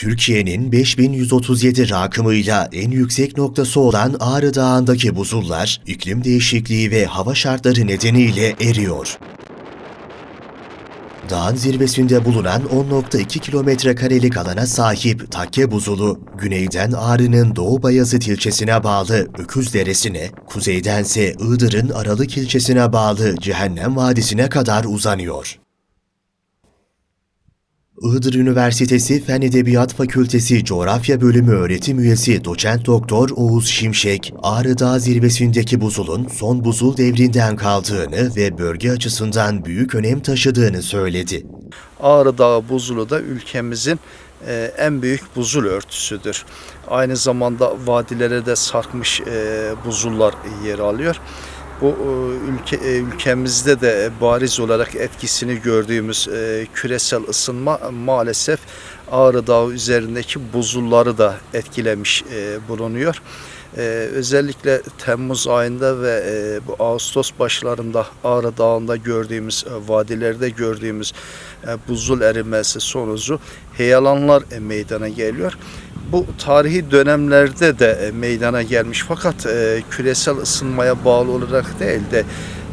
Türkiye'nin 5137 rakımıyla en yüksek noktası olan Ağrı Dağı'ndaki buzullar, iklim değişikliği ve hava şartları nedeniyle eriyor. Dağın zirvesinde bulunan 10.2 kilometre karelik alana sahip Takke Buzulu, güneyden Ağrı'nın Doğu Bayazıt ilçesine bağlı Öküz Deresi'ne, kuzeydense Iğdır'ın Aralık ilçesine bağlı Cehennem Vadisi'ne kadar uzanıyor. Iğdır Üniversitesi Fen Edebiyat Fakültesi Coğrafya Bölümü öğretim üyesi doçent doktor Oğuz Şimşek, Ağrı Dağı zirvesindeki buzulun son buzul devrinden kaldığını ve bölge açısından büyük önem taşıdığını söyledi. Ağrı Dağı buzulu da ülkemizin e, en büyük buzul örtüsüdür. Aynı zamanda vadilere de sarkmış e, buzullar yer alıyor. Bu e, ülke e, ülkemizde de bariz olarak etkisini gördüğümüz e, küresel ısınma maalesef Ağrı Dağı üzerindeki buzulları da etkilemiş e, bulunuyor. Ee, özellikle Temmuz ayında ve e, bu Ağustos başlarında Ağrı Dağı'nda gördüğümüz, e, vadilerde gördüğümüz e, buzul erimesi sonucu heyelanlar e, meydana geliyor. Bu tarihi dönemlerde de e, meydana gelmiş fakat e, küresel ısınmaya bağlı olarak değil de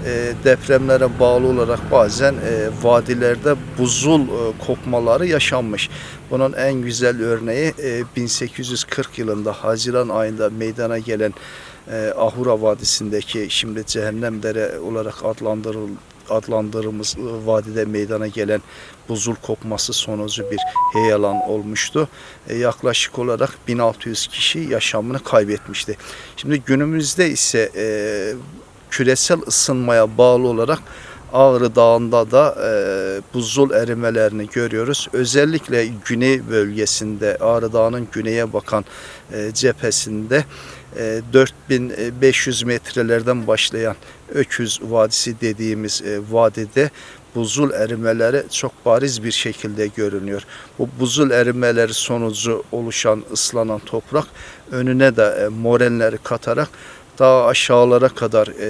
e, depremlere bağlı olarak bazen e, vadilerde buzul e, kopmaları yaşanmış. Bunun en güzel örneği e, 1840 yılında Haziran ayında meydana gelen e, Ahura Vadisi'ndeki şimdi Cehennem Dere olarak adlandırıl adlandırdığımız e, vadide meydana gelen buzul kopması sonucu bir heyelan olmuştu. E, yaklaşık olarak 1600 kişi yaşamını kaybetmişti. Şimdi günümüzde ise e, küresel ısınmaya bağlı olarak Ağrı Dağı'nda da e, buzul erimelerini görüyoruz. Özellikle güney bölgesinde Ağrı Dağı'nın güneye bakan e, cephesinde e, 4500 metrelerden başlayan Öküz Vadisi dediğimiz e, vadide buzul erimeleri çok bariz bir şekilde görünüyor. Bu buzul erimeleri sonucu oluşan ıslanan toprak önüne de e, morenleri katarak daha aşağılara kadar e,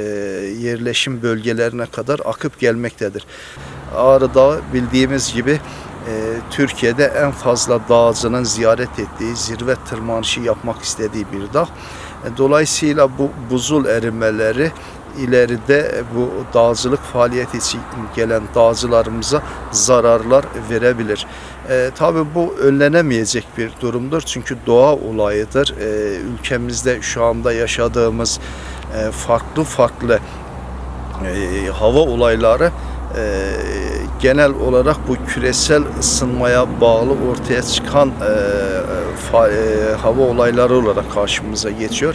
yerleşim bölgelerine kadar akıp gelmektedir. Ağrı Dağı bildiğimiz gibi e, Türkiye'de en fazla dağcının ziyaret ettiği, zirve tırmanışı yapmak istediği bir dağ. E, Dolayısıyla bu buzul erimeleri ileride bu dağcılık faaliyeti için gelen dağcılarımıza zararlar verebilir. E, tabii bu önlenemeyecek bir durumdur çünkü doğa olayıdır. E, ülkemizde şu anda yaşadığımız e, farklı farklı e, hava olayları e, genel olarak bu küresel ısınmaya bağlı ortaya çıkan e, fa- e, hava olayları olarak karşımıza geçiyor.